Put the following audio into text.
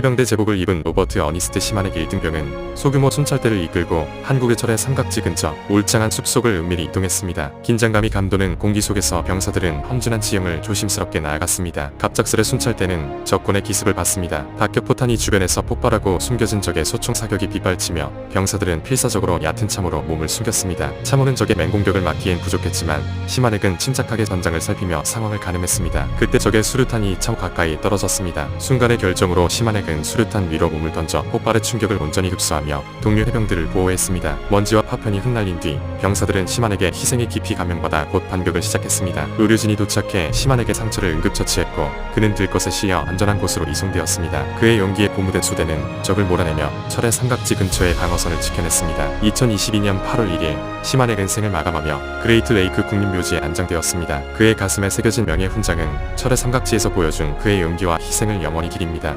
해병대 제복을 입은 로버트 어니스트 시만에게 1등병은 소규모 순찰대를 이끌고 한국의 철의 삼각지 근처 울창한 숲속을 은밀히 이동했습니다. 긴장감이 감도는 공기 속에서 병사들은 험준한 지형을 조심스럽게 나아갔습니다. 갑작스레 순찰대는 적군의 기습을 받습니다. 박격포탄이 주변에서 폭발하고 숨겨진 적의 소총 사격이 빗발치며 병사들은 필사적으로 얕은 참으로 몸을 숨겼습니다. 참호는 적의 맹공격을 막기엔 부족했지만 시마넥은 침착하게 전장을 살피며 상황을 가늠했습니다. 그때 적의 수류탄이 참 가까이 떨어졌습니다. 순간의 결정으로 시마넥은 수류탄 위로 몸을 던져 폭발의 충격을 온전히 흡수하며 동료 해병들을 보호했습니다. 먼지와 파편이 흩날린 뒤 병사들은 시만에게 희생에 깊이 감명받아 곧 반격을 시작했습니다. 의료진이 도착해 시만에게 상처를 응급처치했고 그는 들것에 실려 안전한 곳으로 이송되었습니다. 그의 용기에 고무된 수대는 적을 몰아내며 철의 삼각지 근처의 방어선을 지켜냈습니다. 2022년 8월 1일 시만의 인생을 마감하며 그레이트 레이크 국립묘지에 안장되었습니다. 그의 가슴에 새겨진 명예 훈장은 철의 삼각지에서 보여준 그의 용기와 희생을 영원히 기립니다.